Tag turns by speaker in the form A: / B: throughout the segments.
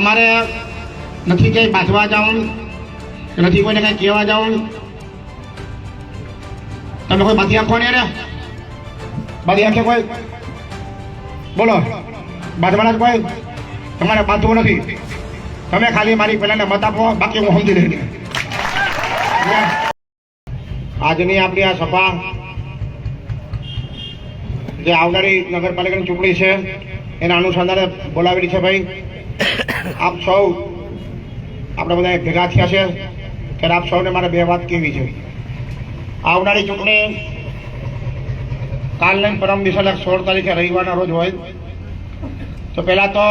A: તમારે નથી ક્યાંય બાંધવા જવું કે નથી કોઈને કંઈ કહેવા જવું. તમે કોઈ બાકી આંખો ને રે બાકી આંખે કોઈ? બોલો. બાંધવાના કોઈ? તમારે બાંધવું નથી. તમે ખાલી મારી પહેલાને મત આપો, બાકી હું સમજી લઈને આજની આપણી આ સભા જે આવનારી નગરપાલિકાની ચૂંટણી છે, એના અનુસંધાને બોલાવેલી છે ભાઈ. આપ સૌ આપણે બધા ભેગા થયા છે ત્યારે આપ સૌને મારે બે વાત કહેવી છે. આવનારી ચૂંટણી કાલ નહીં પરમ દિવસે એટલે સોળ તારીખે રવિવારના રોજ હોય. તો પહેલાં તો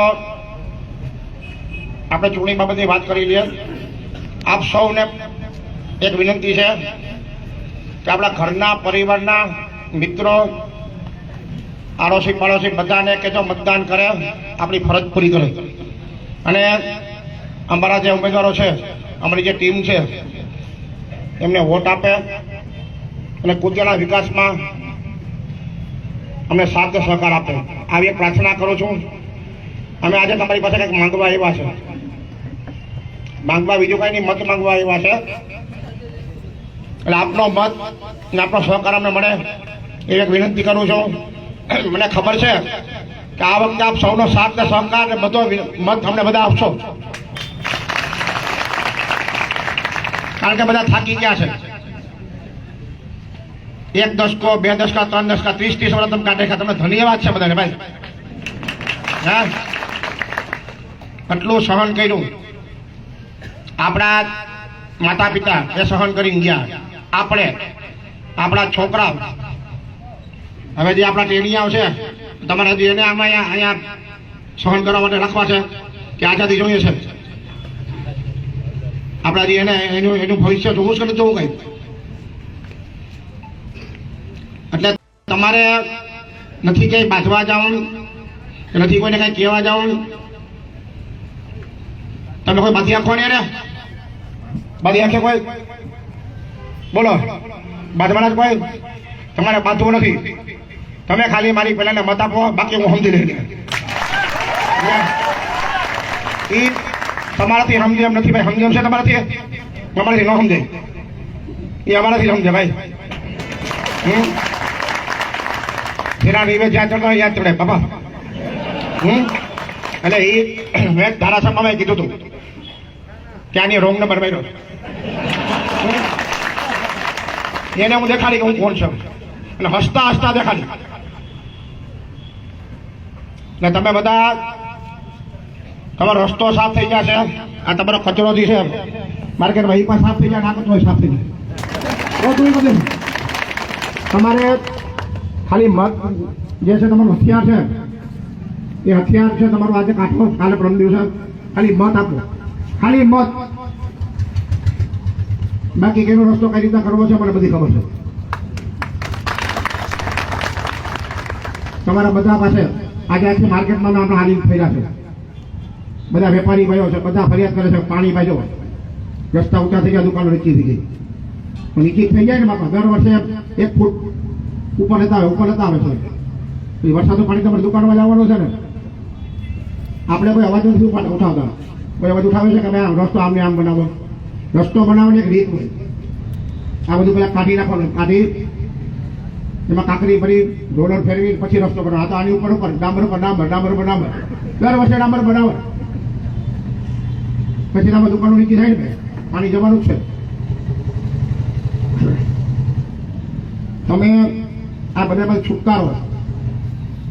A: આપણે ચૂંટણી બાબતે વાત કરી લઈએ. આપ સૌને એક વિનંતી છે કે આપણા ઘરના પરિવારના મિત્રો આડોશી પડોશી બધાને કે જો મતદાન કરે, આપણી ફરજ પૂરી કરે. અને અમારા જે ઉમેદવારો છે, અમારી જે ટીમ છે, એમને વોટ આપે અને કુતિયાના વિકાસમાં અમને સાથ સહકાર આપે. આવી પ્રાર્થના કરું છું. અમે આજે તમારી પાસે કંઈક માંગવા આવ્યા છે. માંગવા, બીજું કાંઈ નહીં, મત માંગવા આવ્યા છે. એટલે આપનો મત અને આપનો સહકાર અમને મળે એવી એક વિનંતી કરું છું. મને ખબર છે કે આ વખતે આપ સૌનો સાથ ને સહકાર ને બધો મત અમને બધા આપશો. કારણ કે બધા થાકી ગયા છે. એક દશકો બે દશકા ત્રણ દશકા ત્રીસ ત્રીસ વર્ષ તમે કાઢે તમને ધન્યવાદ છે બધાને ભાઈ. હા? આટલું સહન કર્યું. આપણા માતા પિતા એ સહન કરીને ગયા. આપણે, આપણા છોકરા. હવે જે આપણા ટેડિયાઓ છે તમારે હજી એને આમાં અહીંયા અહીંયા સહન કરવા માટે રાખવા છે કે આઝાદી જોઈએ છે. આપણે હજી એને એનું એનું ભવિષ્ય જોવું છે ને જોવું કઈ? એટલે તમારે નથી ક્યાંય બાંધવા જવું કે નથી કોઈને કંઈ કહેવા જવું તમે કોઈ બાંધી આંખો ને રે બાંધી આંખે કોઈ? બોલો. બાંધવાના જ કોઈ? તમારે બાંધવું નથી. તમે ખાલી મારી પહેલાને મત આપો, બાકી હું સમજી લઈને એ તમારાથી સમજે એમ નથી ભાઈ, સમજે એમ છે તમારાથી? તમારાથી ન સમજે. એ અમારાથી સમજે ભાઈ. હમ? તેના નીવે જ્યાં ચડતો યાદ ચડે, બાપા. હમ? એટલે એ મેં ધારાસભામાં કીધું હતું કે આની રોંગ નંબર માર્યો એને હું દેખાડી કે હું કોણ છું? અને હસતા હસતા દેખાડી. ને તમે બધા તમારો રસ્તો સાફ થઈ જશે આ તમારો કચરો છે માર્કેટમાં એ પણ સાફ થઈ જાય ના કચરો સાફ થઈ જાય તમારે ખાલી મત જે છે તમારું હથિયાર છે, એ હથિયાર છે તમારું આજે કાઠો કાલે પરમ દિવસે ખાલી મત આપો. ખાલી મત. બાકી કેનો રસ્તો કઈ રીતના કરવો છે, મને બધી ખબર છે. તમારા બધા પાસે આજે આખી માર્કેટમાં આપણે હાલી ફેર્યા છે. બધા વેપારી ભાઈઓ છે, બધા ફરિયાદ કરે છે, પાણી ભાઈઓ. રસ્તા ઊંચા થઈ ગયા, દુકાનો નીચી થઈ ગઈ. પણ નીચી થઈ જાય ને બાપા, દર વર્ષે એક ફૂટ ઉપર લેતા આવે, ઉપર લેતા આવે છે. વરસાદનું પાણી તમારે દુકાનમાં જવાનું છે ને? આપણે કોઈ અવાજ નથી ઉઠાવતા. કોઈ અવાજ ઉઠાવે છે કે ભાઈ આમ રસ્તો આમને આમ બનાવો? રસ્તો બનાવવાની એક રીત હોય. આ બધું પેલા કાઢી નાખવાનું, કાઢી એમાં કાંકરી ભરી રોલર ફેરવી, પછી રસ્તો બનાવો. આ તો આની ઉપર ઉપર. ડામર ઉપર ડામર ડામર ઉપર ડામર. દર વર્ષે ડામર બનાવે. પછી આમાં દુકાનો નીચી થાય ને પાણી જવાનું છે. તમે આ બધા બધા છુટકારો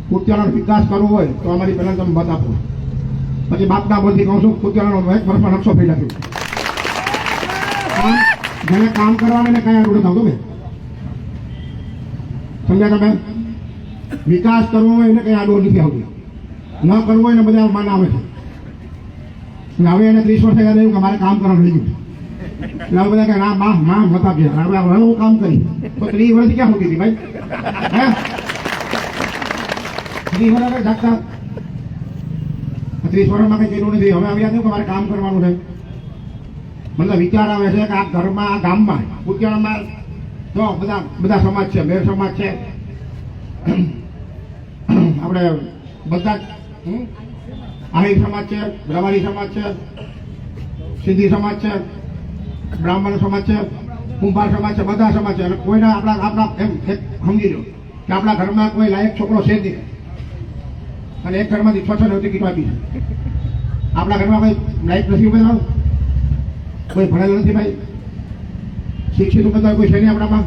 A: કુત્યાનો વિકાસ કરવો હોય તો અમારી પહેલા તમે મત આપો. પછી બાપના બોલથી કહું છું કુત્યાનો એક વર્ષમાં નકશો કામ જેને કામ કરવાનું કઈ આડું થતું બે સમજ્યા તમે? વિકાસ કરવો હોય એને કંઈ આડું નથી આવતું. ન કરવું હોય ને બધા માન આવે છે. હવે એને ત્રીસ વર્ષ થયું કે મારે કામ કરવાનું રહી ગયું એટલે હવે બધા કે ના, માં માં મત આપીએ આપણે હવે હું કામ કરી તો ત્રીસ વર્ષ ક્યાં હોતી હતી ભાઈ? હે? ત્રીસ વર્ષ ડાક્ટર ત્રીસ વર્ષમાં કઈ કર્યું નથી. હવે આવી થયું કે મારે કામ કરવાનું છે? મતલબ વિચાર આવે છે કે આ ઘરમાં, આ ગામમાં ઉદ્યાનમાં જો બધા બધા સમાજ છે મેર સમાજ છે. આપણે બધા? આહિર સમાજ છે રવાડી સમાજ છે, સિંધી સમાજ છે, બ્રાહ્મણ સમાજ છે, કુંભાર સમાજ છે, બધા સમાજ છે. અને કોઈના આપણા આપણા એમ સમજી લો કે આપણા ઘરમાં કોઈ લાયક છોકરો છે જ નહીં. અને એક ઘરમાંથી છ છ ને ટિકિટ આપી આપણા ઘરમાં કોઈ લાયક નથી ઉભેલા? કોઈ ભણેલો નથી ભાઈ? શિક્ષિત ઉમેદવાર કોઈ છે નહીં આપણામાં?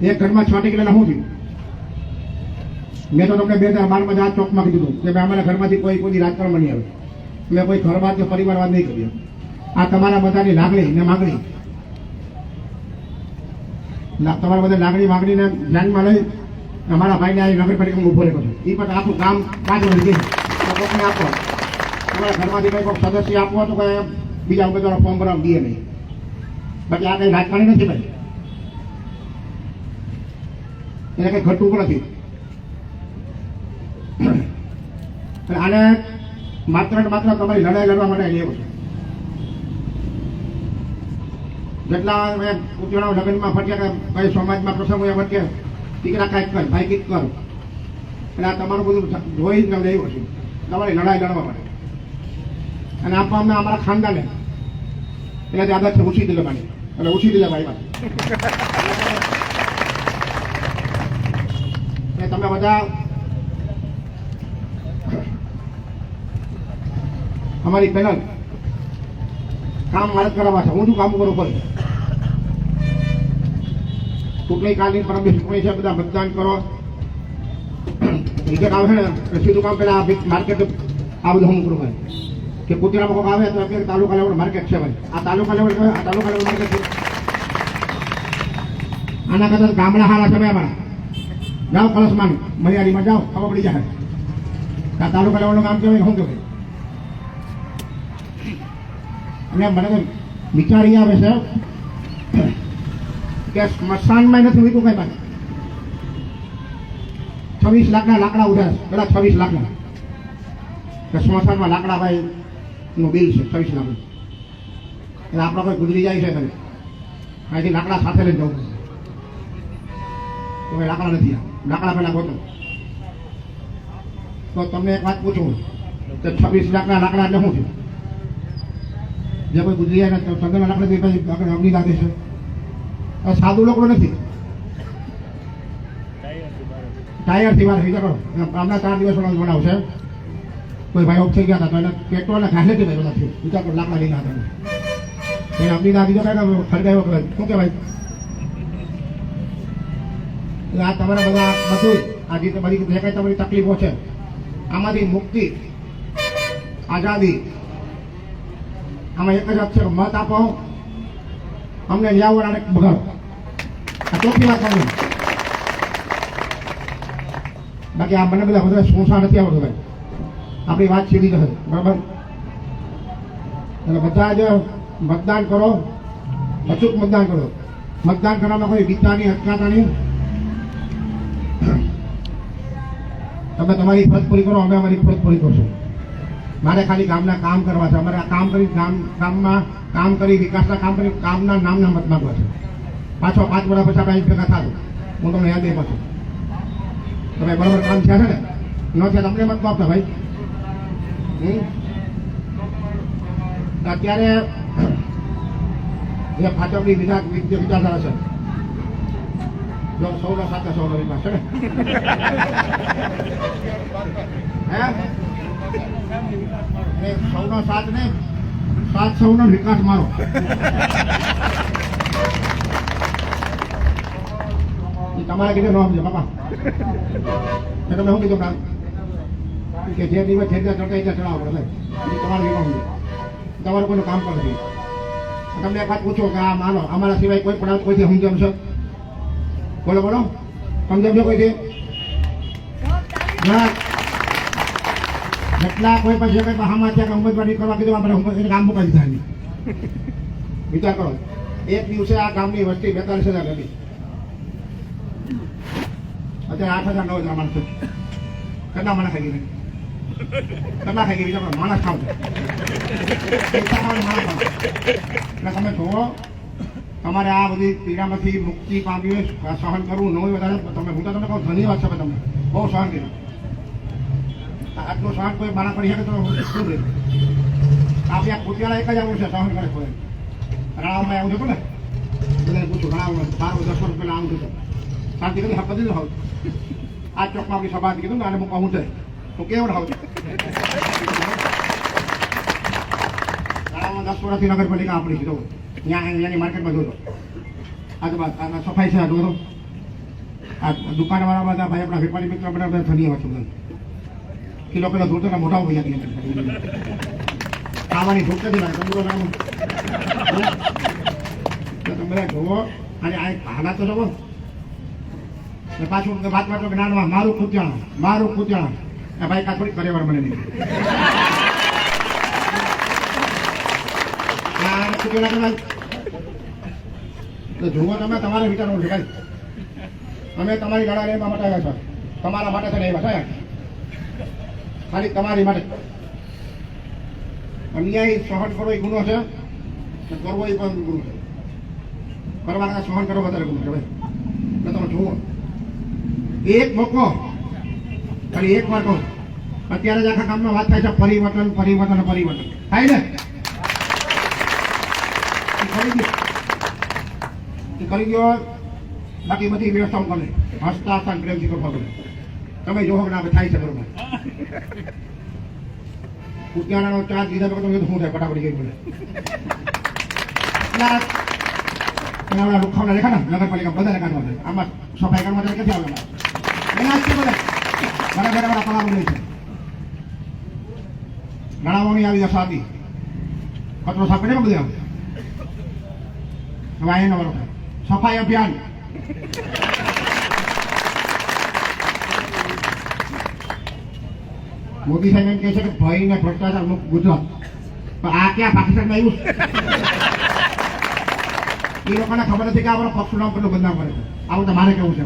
A: એક ઘરમાં છ ટિકિટ શું થયું? મેં તો તમને બે હજાર બારમાં આ ચોકમાં કીધું કે ભાઈ અમારા ઘરમાંથી કોઈ કોઈ રાજકારણમાં નહીં આવે. મેં કોઈ ઘરવાદ કે પરિવારવાદ નહીં કર્યો. આ તમારા બધાની લાગણી ને માગણી. તમારા બધા લાગણી માગણીને ધ્યાનમાં લઈ અમારા ભાઈને આ નગરપાલિકામાં ઊભો રહ્યો છે. એ પણ આખું કામ પાંચ વર્ષ ગઈ આપો. તમારા ઘરમાંથી કંઈ કોઈ સદસ્ય આપવો તો કંઈ બીજા ઉમેદવારો ફોર્મ ભરવા દઈએ નહીં. બાકી આ કંઈ રાજકારણી નથી ભાઈ. એને કંઈ ઘટવું પણ નથી. આને માત્ર ને માત્ર તમારી લડાઈ લડવા માટે લેવો છે. જેટલા ઉત્તરાયણ લગ્નમાં ફટ્યા કે કઈ સમાજમાં પ્રસંગ એ વચ્ચે દીકરા કાંઈક કર, ભાઈ કંઈક કર. એટલે આ તમારું બધું જોઈ જ એવું છે. તમારી લડાઈ લડવા માટે. અને આપવા અમે અમારા ખાનદાને એટલે આદત છે ઉછી દિલે પાણી એટલે ઉછી ભાઈમાં તમે બધા અમારી પેનલ કામ મારે જ કરાવવા છે. હું શું કામ કરું પડે ચૂંટણી કાલની પરમ ચૂંટણી છે, બધા મતદાન કરો. વિગત આવશે ને સીધું કામ પેલા માર્કેટ આ બધું હું કરું કે કુતરા કોઈક આવે તો એમ તાલુકા લેવલ માર્કેટ છે ભાઈ. આ તાલુકા લેવલ આ તાલુકા લેવલ માર્કેટ છે. આના કદાચ ગામડા હારા છે અમારા. જાઓ કળશમાં મરિયાળીમાં જાઓ, ખબર પડી જાય. આ તાલુકા લેવલનું કામ કહેવાય, શું કહેવાય? અને મને તો વિચાર એ આવે છે કે સ્મશાનમાં નથી વીતું કઈ પાસે છવ્વીસ લાખના લાકડા ઉધાર બધા છવ્વીસ લાખના. સ્મશાનમાં લાકડા ભાઈ નું બિલ છે છવ્વીસ લાખનું એટલે આપણા કોઈ ગુજરી જાય છે ખરે અહીંથી લાકડા સાથે લઈને જવું. તો લાકડા નથી. લાકડા પહેલાં ગોતો. તો તમને એક વાત પૂછું કે છવ્વીસ લાખના લાકડા એટલે શું છે? જે કોઈ ગુજરી જાય ને સંગના લાકડા થી પછી આગળ અગ્નિ લાગે છે. સાદું લોકો નથી. ટાયરથી વાર થઈ કરો. હમણાં ચાર દિવસ બનાવશે કોઈ ભાઈ ઓફ થઈ ગયા હતા તો એને પેટ્રોલ ને ઘાસે થી બધા થયું વિચાર કરો લાકડા લઈને હતા એ અમની ના જાય કે સળગાવ્યો કે શું કહેવાય? એટલે આ તમારા બધા બધું આ જે બધી જે કાંઈ તમારી તકલીફો છે, આમાંથી મુક્તિ, આઝાદી, આમાં એક જ અક્ષર, મત આપો. અમને ન્યાવ અને બગાડો આ ચોખ્ખી વાત કહું બાકી આ મને બધા બધા શું નથી આવડતું ભાઈ. આપણી વાત સીધી જશે બરાબર? એટલે બધા જ મતદાન કરો. અચૂક મતદાન કરો. મતદાન કરવામાં કોઈ વિચારની અટકાતા નહીં તમે તમારી ફરજ પૂરી કરો, અમે અમારી ફરજ પૂરી કરશું. મારે ખાલી ગામના કામ કરવા છે. અમારે આ કામ કરી, ગામ, ગામમાં કામ કરી, વિકાસના કામ કરી કામના નામના મત માંગવા છે. પાછો પાંચ વર્ષ પછી આપણે અહીં ભેગા થાતું હું તમને યાદ એ પાછું તમે બરાબર કામ થયા છે ને? ન થયા તમને મત આપતા ભાઈ. અત્યારે જે વિચાર જે વિચારધારા છે જો સૌનો સાથે સૌનો વિકાસ છે હે? સૌનો સાથ ને સાત સૌનો વિકાસ મારો. તમારે કીધું ન સમજો, બાપા. તમે શું કીધું કે જે દિવસ જે ચડતા ત્યાં ચડાવવા પડે તમારે સમજો તમારું કોઈનું કામ પણ નથી તમને એક વાત પૂછો કે આ માનો, અમારા સિવાય કોઈ પણ કોઈથી સમજમ છો બોલો બોલો. સમજમ છો? કોઈથી જેટલા કોઈ પણ જે કંઈ બહામાં ત્યાં ઉમેદવારી કરવા કીધું, આપણે એને કામ મુકાઈ દીધા એની. વિચાર કરો. એક દિવસે આ ગામની વસ્તી બેતાલીસ હજાર હતી. અત્યારે આઠ હજાર નવ હજાર માણસો. કેટલા માણસ ખાઈ ગઈ કેટલા થઈ ગઈ માણસ ખાવ એટલે તમે જુઓ, તમારે આ બધી પીડામાંથી મુક્તિ પામવી હોય સહન કરવું ન હોય વધારે તમે, હું તો તમને કહું ધન્યવાદ છે તમને બહુ સહન કર્યું. આટલું સહન કોઈ માણા કરી શકે તો શું રહે આપણે આ કુતિયાળા એક જ આવું છે, સહન કરે કોઈ. રાણામાં આવું હતું ને? બધાને પૂછું ઘણા બાર દસો રૂપિયા આવું હતું શાંતિ કરી, હા બધી હોવ આ ચોકમાં આપણી સભા કીધું ને, આને હું કહું છે તો કેવડ હોવ રાણામાં દસ વર્ષથી નગરપાલિકા આપણી છે, જો. ત્યાં અહીંયાની માર્કેટમાં જોતો આના સફાઈ છે, આ જોતો આ દુકાનવાળા બધા ભાઈ આપણા વેપારી મિત્રો બધા બધા ધની આવે છે, બધા. કિલો કિલો ધૂળ ને મોટા ભાઈ હતી ખાવાની ભૂખ નથી લાગે, તમે તમે બધા જોવો, અને આ હાલાત તો જોવો. પાછું વાત વાતો જ્ઞાનમાં મારું કૂત્યાણા મારું કૂત્યાણા એ ભાઈ કા થોડી કરેવાર મને નહીં તો જુઓ તમે તમારે વિચારવું છે ભાઈ અમે તમારી લડાઈ લેવા માટે આવ્યા છો. તમારા માટે તો ને એવા ખાલી તમારી માટે. અન્યાય સહન કરવો એ ગુનો છે. કરવો એ પણ ગુનો છે. કરવા સહન કરવો વધારે ગુનો છે, ભાઈ. તમે જુઓ. એક મોકો ખાલી એક વાર કહું. અત્યારે જ આખા ગામમાં વાત થાય છે, પરિવર્તન પરિવર્તન અને પરિવર્તન. થાય ને? કરી ગયો બાકી બધી વ્યવસ્થાઓ કરે હસતા હસતા પ્રેમથી કરવા કરે તમે જોહો ના થાય છે બરોબર. કુતિયાણાનો ચાર્જ લીધા તો તમે શું થાય? ફટાફટ ગઈ પડે. એના ઓલા લુખાવડા દેખા ને નગરપાલિકા બધા કાઢવા આમાં સફાઈ કરવા ક્યાંથી આવે? એના બધા. મારા પલાવ નહીં છે. ગણાવવાની આવી જશે આદિ કચરો સાફ કરે ને બધે હવે આ એનો વારો સફાઈ અભિયાન. મોદી સાહેબ એમ કહે છે કે ભય ને ભ્રષ્ટાચાર મુક્ત ગુજરાત. પણ આ ક્યાં પાકિસ્તાનમાં આવ્યું? એ લોકોને ખબર નથી કે આપણો પક્ષનું નામ કેટલું બદનામ કરે છે. આવું તો મારે કેવું છે.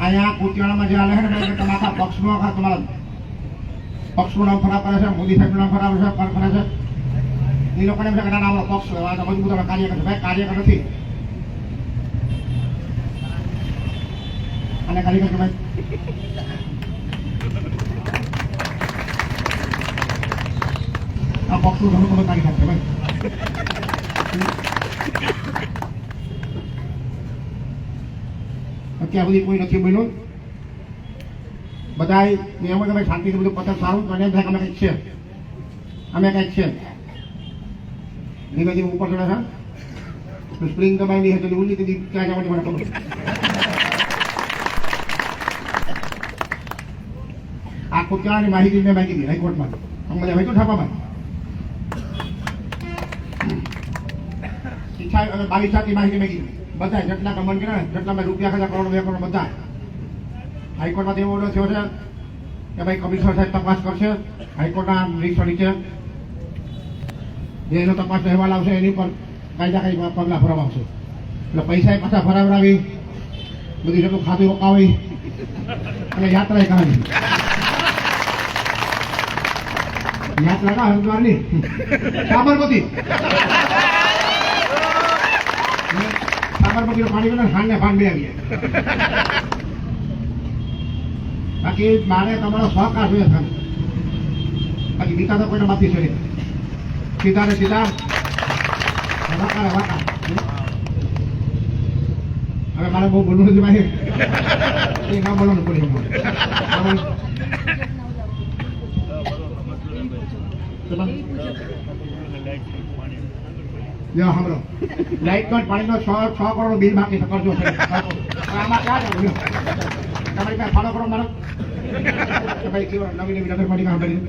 A: અહીંયા કુતિયાણામાં જે આવે છે ને તમે આખા પક્ષનું તમારા પક્ષનું નામ ખરાબ કરે છે, મોદી સાહેબનું નામ ખરાબ છે, પર કરે છે. એ લોકોને એમ છે ના આપણો પક્ષ આ મજબૂત આપણે કાર્ય કરે છે. ભાઈ કાર્ય નથી. અને કાર્યકર ભાઈ? આ પક્ષનું ઘણું બધું કાર્ય છે, ભાઈ. અત્યાર સુધી કોઈ નથી બન્યું બધા નિયમો તમે શાંતિથી બધું પતન સારું તો એમ થાય અમે કંઈક છે? અમે કંઈક છે? ધીમે ધીમે ઉપર ચડે છે. સ્પ્રિંગ દબાવી હતી તો ઉલ્લી દીધી ક્યાં જવાની મને ખબર. આ કુતરાની માહિતી મેં માંગી હતી હાઈકોર્ટમાં. બધા હોય તો છાપામાં ઈચ્છા અને સાતની માહિતી માંગી બધા જેટલા કમન કર્યા જેટલા મેં રૂપિયા ખાતા કરોડ, બે કરોડ બધા હાઈકોર્ટમાં એવો ઓર્ડર થયો છે કે ભાઈ કમિશનર સાહેબ તપાસ કરશે, હાઈકોર્ટના નિરીક્ષણ નીચે. જે એનો તપાસનો અહેવાલ આવશે, એની પર કાયદા કઈ પગલાં ભરવા એટલે પૈસા પાછા ભરાવડાવી, બધી જેટલું ખાતું રોકાવી, અને યાત્રા કરાવી યાત્રા કા હરિદ્વારની સાબરમતી. બે આવીએ બાકી મારે તમારો સહકાર જોઈએ ખાલી બાકી બીતા તો કોઈને માથી છે. સીધા ને સીધા. હવે મારે બહુ બોલવું નથી મારે ના બોલવાનું બોલી લ્યો સાંભળો. લાઈટ નો પાણીનો છ છ કરોડ બિલ બાકી કરજો છે. આમાં ક્યાં જવું? તમારી પાસે ફોલો કરો મારો? ભાઈ નવી નવી નગરપાલિકા સાંભળી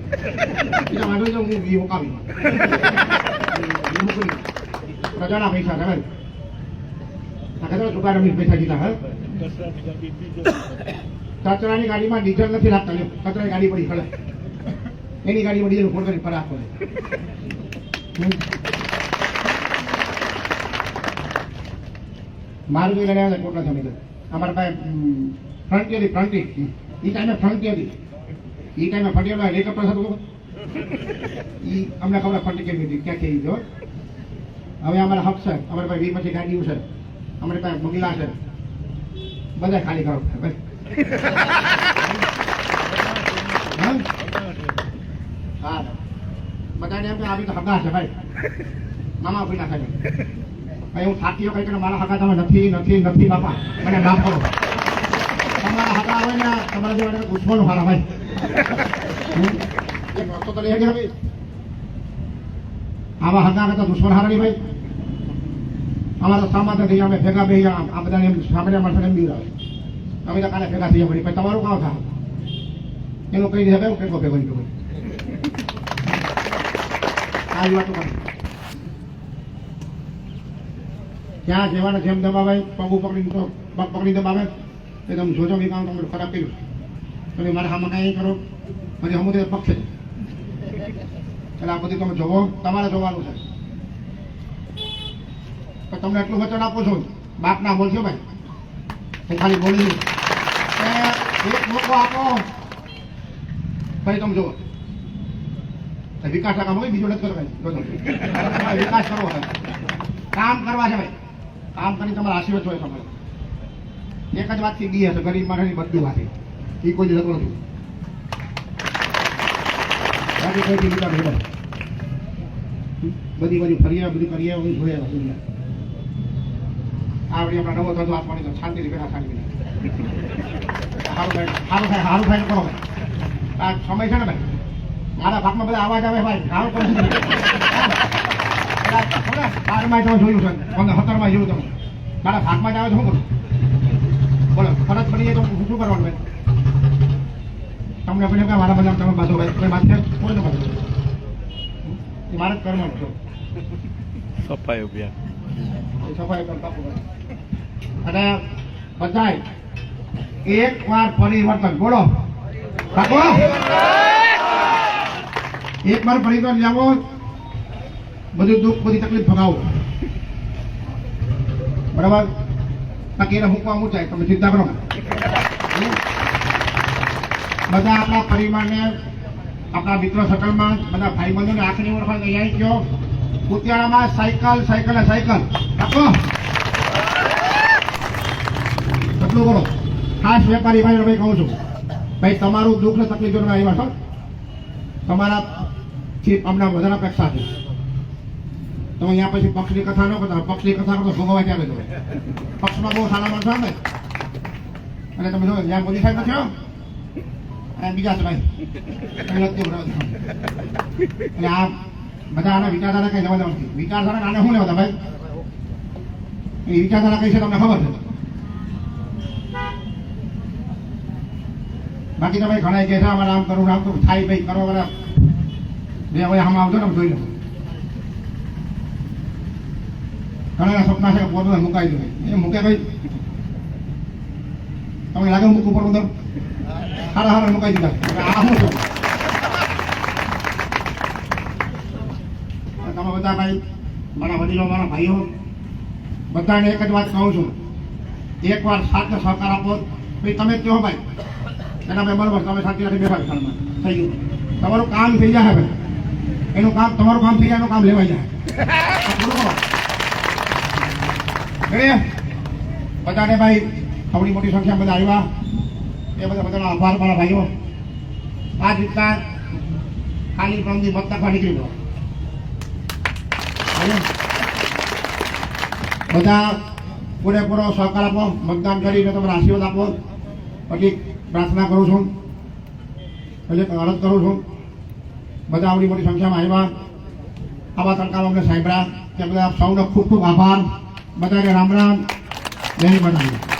A: એટલે વાંધો નહીં, હું ઈ મુકાવી. પ્રજાના પૈસા આ કહેતો ચુકાડા પૈસા કીધા હે? કચરાની ગાડીમાં ડીઝલ નથી રાખતા લ્યો. કચરાની ગાડી પડી ખડે. એની ગાડીમાં ડીઝલ ફોડ કરી ફરાક કરે. મારવી લડાયા કોટલા સમય અમારા પાસે ફ્રન્ટિયરી ફ્રન્ટી. ઈ ટાઈમે ફ્રન્ટિયરી એ ટાઈમે ફટિયામાં હેલિકોપ્ટર હતું એ અમને ખબર ફંટી કેવી હતી ક્યાં કહી જો હવે અમારા હક છે. અમારા પાસે વીમાંથી ગાડીઓ છે. અમારી પાસે બંગલા છે. બધા ખાલી કરો. હા. બધાને એમ કે, આવી તો હગા છે, ભાઈ. મામા ભીના ખાલી ભાઈ, હું થાકી કઈ કે મારા હકા તમે નથી નથી નથી, બાપા. મને માફ કરો. તમારા હકા હોય ને, તમારા જેવા દુશ્મનો હારા ભાઈ? એક વસ્તુ તો આવા. હગા કરતા દુશ્મન હારા નહીં ભાઈ અમારા સામાન્ય થઈ અમે ભેગા બે આ બધાને એમ સામાન્ય માણસોને એમ બીવડાવે અમે તો કાલે ભેગા થઈ પડી પછી તમારું કામ થાય. એનું કઈ રીતે હું કેટલો ભેગો નીકળ્યો આ વાતો કરી. ત્યાં જેવાને જેમ દબાવે, પગ પકડીને તો પગ પકડી દબાવે, એ તમે જોજો મેં કામ તમે ખરાબ કર્યું તમે મારા સામે કાંઈ કરો, મને હમું તે પક્ષે એટલે આ બધું તમે જોવો, તમારે જોવાનું છે. તો તમને એટલું વચન આપું છું બાપ ના બોલશો ભાઈ. હું ખાલી બોલી એક મોકો આપો. ભાઈ તમે જુઓ. તો વિકાસ ના કામ હોય, બીજું નથી કરવું જોજો. વિકાસ કરવો કામ કરવા છે ભાઈ. કામ કરી તમારા આશીર્વાદ જોઈએ તમારે. એક જ વાતથી બી હશે, ગરીબ માણસની બધી વાત. એ કોઈ જતો નથી. બાકી કોઈ બધી બધી ફરિયા બધી કરીએ હું જોઈએ દુનિયા આવડી આપણા નવો ધંધો આપવાની તો શાંતિથી બેઠા શાંતિ સારું થાય સારું થાય સારું થાય કરો. આ સમય છે ને ભાઈ. મારા ભાગમાં બધા અવાજ આવે ભાઈ. સારું કરું. બારમાં તમે જોયું છે સત્તરમાં જોયું તમે? મારા ભાગમાં જ આવે તો શું કરું? બોલો ફરજ પડી જાય તો હું શું કરવાનું ભાઈ? તમને પછી કે મારા બધા તમે બાજુ ભાઈ? કોઈ વાત છે કોઈ ન બાજુ એ મારે જ કરવાનું છો.
B: સફાઈ અભિયાન.
A: સફાઈ કરતા અને બધાય એક વાર પરિવર્તન. બોલો. એક વાર પરિવર્તન લાવો. બધું દુઃખ, બધી તકલીફ ભગાવો. બરાબર? બાકી એને મૂકવા ઊંચાય તમે ચિંતા કરો. બધા આપણા પરિવારને, આપણા મિત્ર સર્કલમાં, બધા ભાઈ બંધોને આખરી ઓળખાણ આવી ગયો. ઉત્યાળામાં સાયકલ સાયકલ સાયકલ. રાખો. એટલું કરો. ખાસ વેપારી ભાઈ ભાઈ કહું છું. ભાઈ, તમારું દુઃખ ને તકલીફ જોઈને આવ્યા છો. તમારા થી અમને વધારે અપેક્ષા છે. તમે અહીંયા પછી પક્ષની કથા ન કરતા, પક્ષની કથા કરતો ભોગવવા ક્યારે જોવે? પક્ષમાં બહુ સારા માણસો આવે અને તમે જોયો જ્યાં મોદી સાહેબ નથી અને બીજા ભાઈ. એટલે આ બધા આના વિચારધારા કઈ જવા નથી વિચારધારા આને શું લેવા ભાઈ? એ વિચારધારા કઈ છે તમને ખબર છે? બાકી તો ભાઈ ઘણા કે છે, આમ કરું આમ કરું. થાય ભાઈ કરો બરાબર બે હવે આમ આવજો ને જોઈ લો. ઘણા સપના છે પોતાને પોતે મુકાઈ દે એ મૂકે ભાઈ. તમે લાગે મૂકવું પડું તો હારા હારા મુકાઈ દીધા આ શું છે? તમે બધા ભાઈ, મારા વડીલો, મારા ભાઈઓ, બધાને એક જ વાત કહું છું. એકવાર સાથ સહકાર આપો. પછી તમે કહો ભાઈ. એના ભાઈ બરોબર, તમે શાંતિથી બેઠા છો ઘરમાં. થઈ ગયું. તમારું કામ થઈ જાય ભાઈ. એનું કામ, તમારું કામ થઈ જાય, એનું કામ લેવાઈ જાય? બધાને ભાઈ આવડી મોટી સંખ્યામાં બધા આવ્યા. એ બધા બધાનો આભાર મારા ભાઈઓ. આ રીતના ખાલી પ્રમથી મત નાખવા નીકળી ગયો. બધા પૂરેપૂરો સહકાર આપો, મતદાન કરીને તમારા આશીર્વાદ આપો. પછી પ્રાર્થના કરું છું. પછી અરજ કરું છું. બધા આવડી મોટી સંખ્યામાં આવ્યા. આવા તડકામાં અમને સાંભળ્યા. તે બધા સૌનો ખૂબ ખૂબ આભાર. બધાને રામ રામ. જય બનાવી